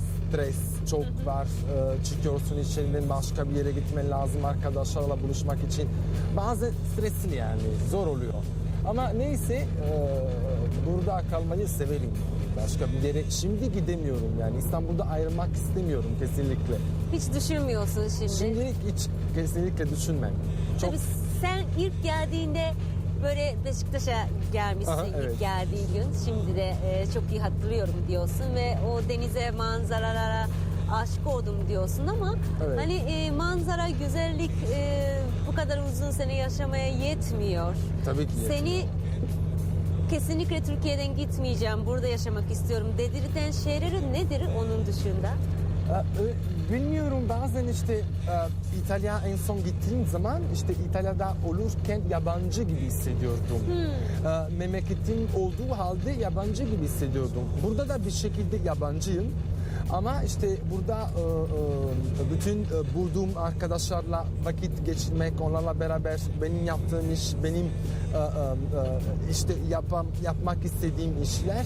Stres çok var. Ee, çıkıyorsun içerinden başka bir yere gitmen lazım arkadaşlarla buluşmak için. Bazen stresli yani zor oluyor. Ama neyse e, burada kalmayı severim. Başka bir yere şimdi gidemiyorum yani İstanbul'da ayrılmak istemiyorum kesinlikle. Hiç düşünmüyorsun şimdi. Şimdilik hiç kesinlikle düşünmem. Çok Tabii sen ilk geldiğinde böyle Beşiktaş'a gelmişsin Aha, ilk evet. geldiğin gün. Şimdi de e, çok iyi hatırlıyorum diyorsun ve o denize manzaralara aşık oldum diyorsun ama Evet. hani e, manzara güzellik e, bu kadar uzun sene yaşamaya yetmiyor. tabii ki. Seni kesinlikle Türkiye'den gitmeyeceğim, burada yaşamak istiyorum dedirten şeyleri nedir onun dışında? Ee, Bilmiyorum bazen işte e, İtalya en son gittiğim zaman işte İtalya'da olurken yabancı gibi hissediyordum. Ee, Memleketim olduğu halde yabancı gibi hissediyordum. Burada da bir şekilde yabancıyım. Ama işte burada e, e, bütün bulduğum arkadaşlarla vakit geçirmek, onlarla beraber benim yaptığım iş, benim işte yapam, yapmak istediğim işler,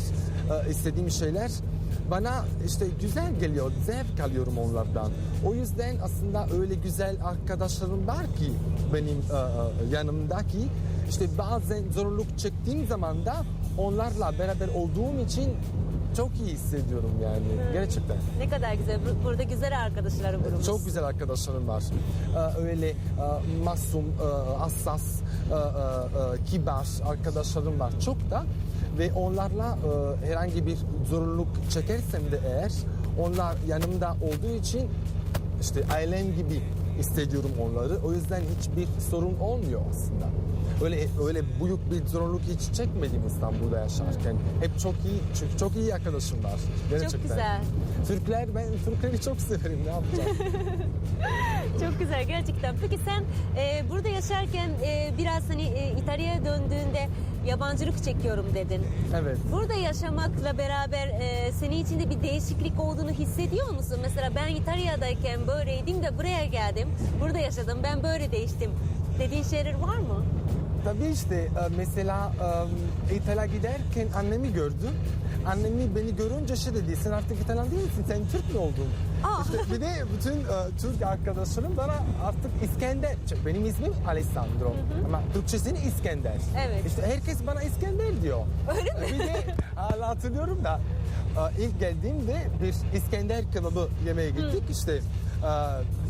istediğim şeyler bana işte güzel geliyor, zevk alıyorum onlardan. O yüzden aslında öyle güzel arkadaşlarım var ki benim e, e, yanımdaki. İşte bazen zorluk çektiğim zaman da onlarla beraber olduğum için çok iyi hissediyorum yani gerçekten. Ne kadar güzel. Bu- Burada güzel arkadaşlar grubumuz. Çok güzel arkadaşlarım var. Ee, öyle e, masum, e, hassas, e, e, e, kibar arkadaşlarım var çok da. Ve onlarla e, herhangi bir zorluk çekersem de eğer onlar yanımda olduğu için işte ailem gibi hissediyorum onları. O yüzden hiçbir sorun olmuyor aslında. Öyle öyle büyük bir zorluk hiç çekmedim İstanbul'da yaşarken. Hep çok iyi çünkü çok iyi arkadaşım var. Gerçekten. güzel. Türkler ben Türkleri çok severim ne yapacağım? Çok güzel gerçekten. Peki sen e, burada yaşarken e, biraz hani e, İtalya'ya döndüğünde yabancılık çekiyorum dedin. evet. Burada yaşamakla beraber e, senin içinde bir değişiklik olduğunu hissediyor musun? Mesela ben İtalya'dayken böyleydim de buraya geldim. Burada yaşadım ben böyle değiştim. Dediğin şeyler var mı? Tabii işte e, mesela e, İtalya giderken annemi gördüm. Annemi beni görünce şey dedi sen artık İtalyan değilsin sen Türk mü oldun? Aa. İşte bir de bütün e, Türk arkadaşlarım bana artık İskender, çünkü benim ismim Alessandro ama Türkçesini İskender. Evet. İşte herkes bana İskender diyor. Öyle mi? Bir de hala hatırlıyorum da e, ilk geldiğimde bir İskender kebabı yemeye gittik işte.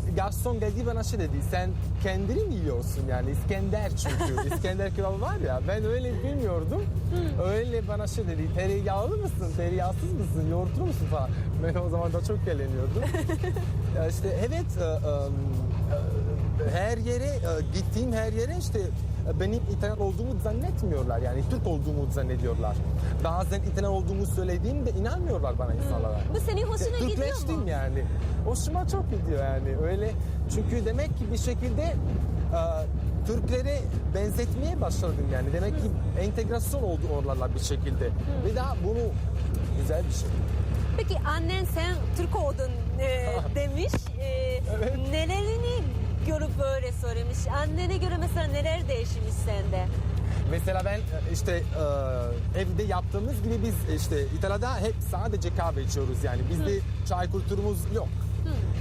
E, Garson geldi bana şey dedi sen kendini mi yiyorsun yani? İskender çünkü. İskender kebabı var ya ben öyle bilmiyordum. Öyle bana şey dedi tereyağlı mısın? Tereyağsız mısın? Yoğurtlu musun? falan. Ben o zaman da çok eğleniyordum. Ya işte evet e, e, her yere e, gittiğim her yere işte e, benim İtalyan olduğumu zannetmiyorlar yani Türk olduğumu zannediyorlar. Bazen İtalyan olduğumu söylediğimde inanmıyorlar bana insanlara. Bu senin hoşuna gidiyor Türkleştim mu? yani. Hoşuma çok gidiyor yani öyle. Çünkü demek ki bir şekilde e, Türklere benzetmeye başladım yani. Demek ki entegrasyon oldu oralarla bir şekilde. Ve daha bunu güzel bir şey. Peki annen sen Türk oldun e, demiş. E, Evet. Nelerini görüp böyle söylemiş? Annene göre mesela neler değişmiş sende? Mesela ben e, işte e, evde yaptığımız gibi biz işte İtalya'da hep sadece kahve içiyoruz yani bizde çay kültürümüz yok.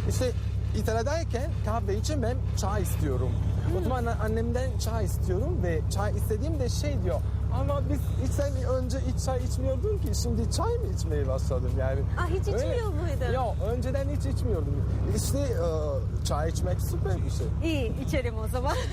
İşte İtalya'dayken kahve için ben çay istiyorum. O zaman annemden çay istiyorum ve çay istediğimde şey diyor ama biz hiç sen önce hiç çay içmiyordun ki şimdi çay mı içmeye başladım yani. Ah, hiç içmiyor muydun? Yok önceden hiç içmiyordum. İşte e, çay içmek süper bir şey. İyi içelim o zaman.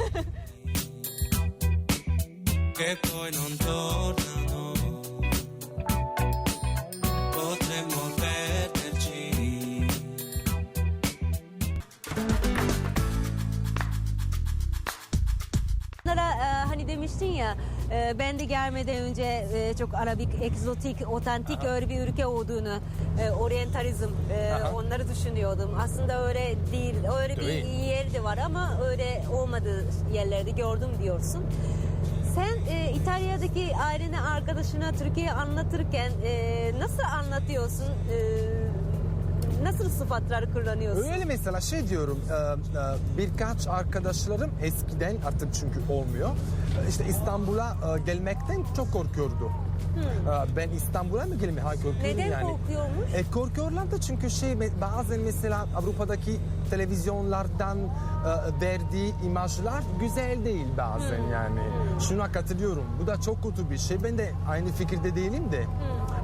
hani demiştin ya e, ben de gelmeden önce e, çok arabik, egzotik, otantik öyle bir ülke olduğunu, e, oryantalizm e, Aha. onları düşünüyordum. Aslında öyle değil, öyle bir yer de var ama öyle olmadığı yerlerde gördüm diyorsun. Sen e, İtalya'daki ailene, arkadaşına Türkiye'yi anlatırken e, nasıl anlatıyorsun? E, nasıl sıfatlar kullanıyorsun? Öyle mesela şey diyorum e, e, birkaç arkadaşlarım eskiden artık çünkü olmuyor e, işte İstanbul'a gelmekten çok korkuyordu. Ee, Ben İstanbul'a mı korkuyorum Neden yani. korkuyormuş? E, korkuyorlar da çünkü şey bazen mesela Avrupa'daki televizyonlardan e, verdiği imajlar güzel değil bazen yani. Şuna katılıyorum. Bu da çok kötü bir şey. Ben de aynı fikirde değilim de.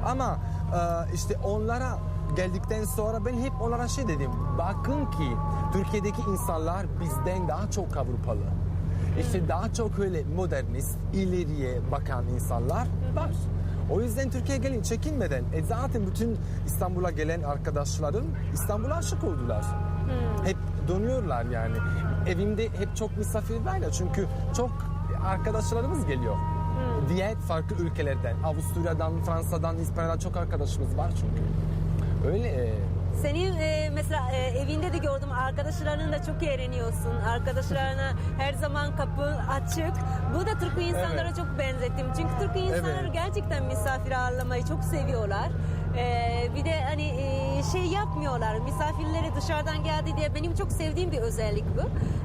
Ama e, işte onlara geldikten sonra ben hep onlara şey dedim. Bakın ki Türkiye'deki insanlar bizden daha çok Avrupalı. İşte daha çok öyle modernist, ileriye bakan insanlar var. O yüzden Türkiye'ye gelin çekinmeden. E zaten bütün İstanbul'a gelen arkadaşlarım İstanbul'a aşık oldular. Hep dönüyorlar yani. Evimde hep çok misafir var ya çünkü çok arkadaşlarımız geliyor. Diğer farklı ülkelerden, Avusturya'dan, Fransa'dan, İspanya'dan çok arkadaşımız var çünkü. Öyle. Senin e, mesela e, evinde de gördüm arkadaşlarınla çok eğleniyorsun. Arkadaşlarına her zaman kapı açık. Bu da Türk insanlara Evet. çok benzettim. Çünkü Türk insanları Evet. gerçekten misafir ağırlamayı çok seviyorlar. E, bir de hani e, şey yapmıyorlar. Misafirleri dışarıdan geldi diye benim çok sevdiğim bir özellik bu.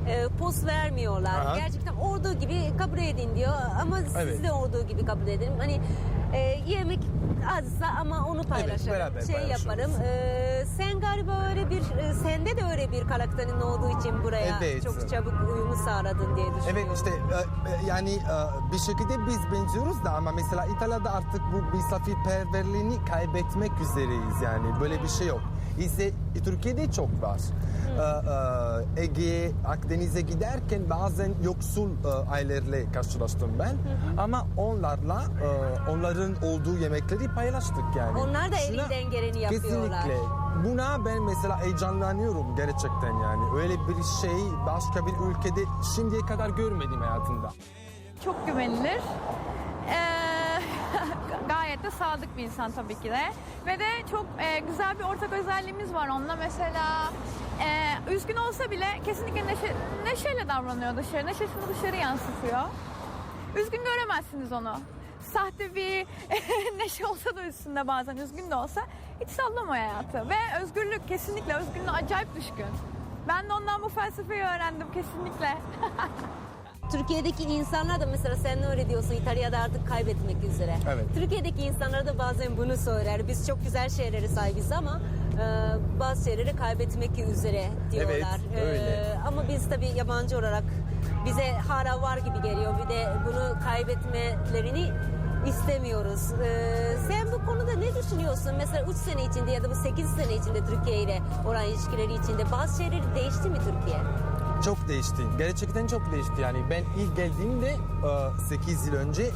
E, poz vermiyorlar. Aha. Gerçekten olduğu gibi kabul edin diyor. Ama siz Evet. de olduğu gibi kabul edin. Hani e, yemek azsa ama onu paylaşalım. beraber şey yaparım. Ee, sen bir karakterin olduğu için buraya Evet. çok çabuk uyumu sağladın diye düşünüyorum. Evet işte e, e, yani e, bir şekilde biz benziyoruz da ama mesela İtalya'da artık bu misafirperverliğini kaybetmek üzereyiz yani böyle bir şey yok. İşte Türkiye'de çok var. E, Ege, Akdeniz'e giderken bazen yoksul ailelerle karşılaştım ben. Ama onlarla onların olduğu yemekleri paylaştık yani. Onlar da Şuna- elinden geleni yapıyorlar. Kesinlikle. Buna ben mesela heyecanlanıyorum gerçekten yani. Öyle bir şey başka bir ülkede şimdiye kadar görmedim hayatımda. Çok güvenilir. Ee, gayet de sadık bir insan tabii ki de. Ve de çok e, güzel bir ortak özelliğimiz var onunla. Mesela e, üzgün olsa bile kesinlikle neşe, neşeyle davranıyor dışarı. Neşesini dışarı yansıtıyor. Üzgün göremezsiniz onu. Sahte bir neşe olsa da üstünde bazen üzgün de olsa hiç sallamıyor hayatı. Ve özgürlük kesinlikle özgürlüğüne acayip düşkün. Ben de ondan bu felsefeyi öğrendim kesinlikle. Türkiye'deki insanlar da mesela sen öyle diyorsun İtalya'da artık kaybetmek üzere. Evet. Türkiye'deki insanlar da bazen bunu söyler. Biz çok güzel şeyleri sahibiz ama e, bazı şeyleri kaybetmek üzere diyorlar. Evet, öyle. E, ama biz tabii yabancı olarak bize hala var gibi geliyor. Bir de bunu kaybetmelerini istemiyoruz. E, sen bu konuda ne düşünüyorsun? Mesela 3 sene içinde ya da bu 8 sene içinde Türkiye ile olan ilişkileri içinde bazı şeyleri değişti mi Türkiye? Çok değişti. Gerçekten çok değişti. Yani ben ilk geldiğimde 8 yıl önce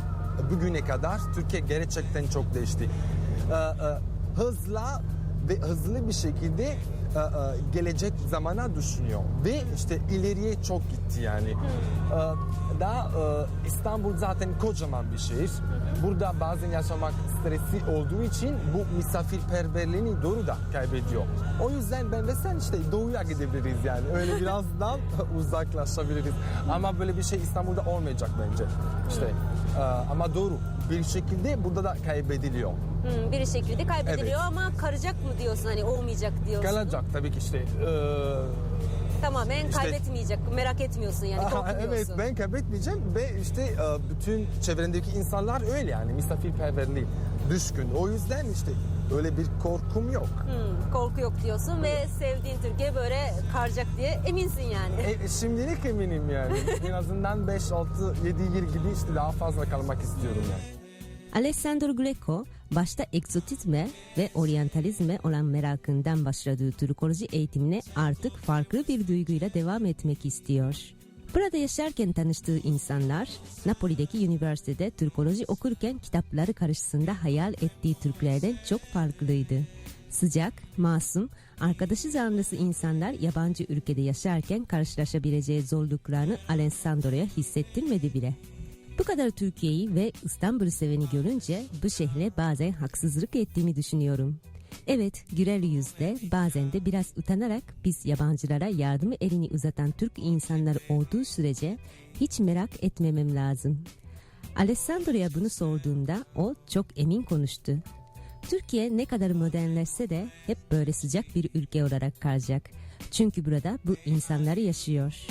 bugüne kadar Türkiye gerçekten çok değişti. E, e, Hızla ve hızlı bir şekilde e, e, gelecek zamana düşünüyor. Ve işte ileriye çok gitti yani. E, Daha e, İstanbul zaten kocaman bir şehir. Burada bazen yaşamak stresli olduğu için bu misafirperverliğini doğru da kaybediyor. O yüzden ben ve sen işte doğuya gidebiliriz yani. Öyle birazdan uzaklaşabiliriz. Ama böyle bir şey İstanbul'da olmayacak bence. İşte e, ama doğru bir şekilde burada da kaybediliyor. Bir şekilde kaybediliyor Evet. ama karacak mı diyorsun hani olmayacak diyorsun. Kalacak tabii ki işte. e, Tamamen İşte- kaybetmeyecek merak etmiyorsun yani Aha, evet ben kaybetmeyeceğim ve işte e, bütün çevrendeki insanlar öyle yani misafirperverliği düşkün. O yüzden işte öyle bir korkum yok. Hmm, korku yok diyorsun ve sevdiğin Türkiye böyle karacak diye eminsin yani. E, şimdilik eminim yani. en azından 5, 6, 7 yıl gibi işte daha fazla kalmak istiyorum yani. Alessandro Greco başta egzotizme ve oryantalizme olan merakından başladığı Türkoloji eğitimine artık farklı bir duyguyla devam etmek istiyor. Burada yaşarken tanıştığı insanlar Napoli'deki üniversitede Türkoloji okurken kitapları karşısında hayal ettiği Türklerden çok farklıydı. Sıcak, masum, arkadaşı zanlısı insanlar yabancı ülkede yaşarken karşılaşabileceği zorluklarını Alessandro'ya hissettirmedi bile. Bu kadar Türkiye'yi ve İstanbul'u seveni görünce bu şehre bazen haksızlık ettiğimi düşünüyorum. Evet, güler yüzle bazen de biraz utanarak biz yabancılara yardım elini uzatan Türk insanlar olduğu sürece hiç merak etmemem lazım. Alessandro'ya bunu sorduğumda o çok emin konuştu. Türkiye ne kadar modernleşse de hep böyle sıcak bir ülke olarak kalacak. Çünkü burada bu insanları yaşıyor.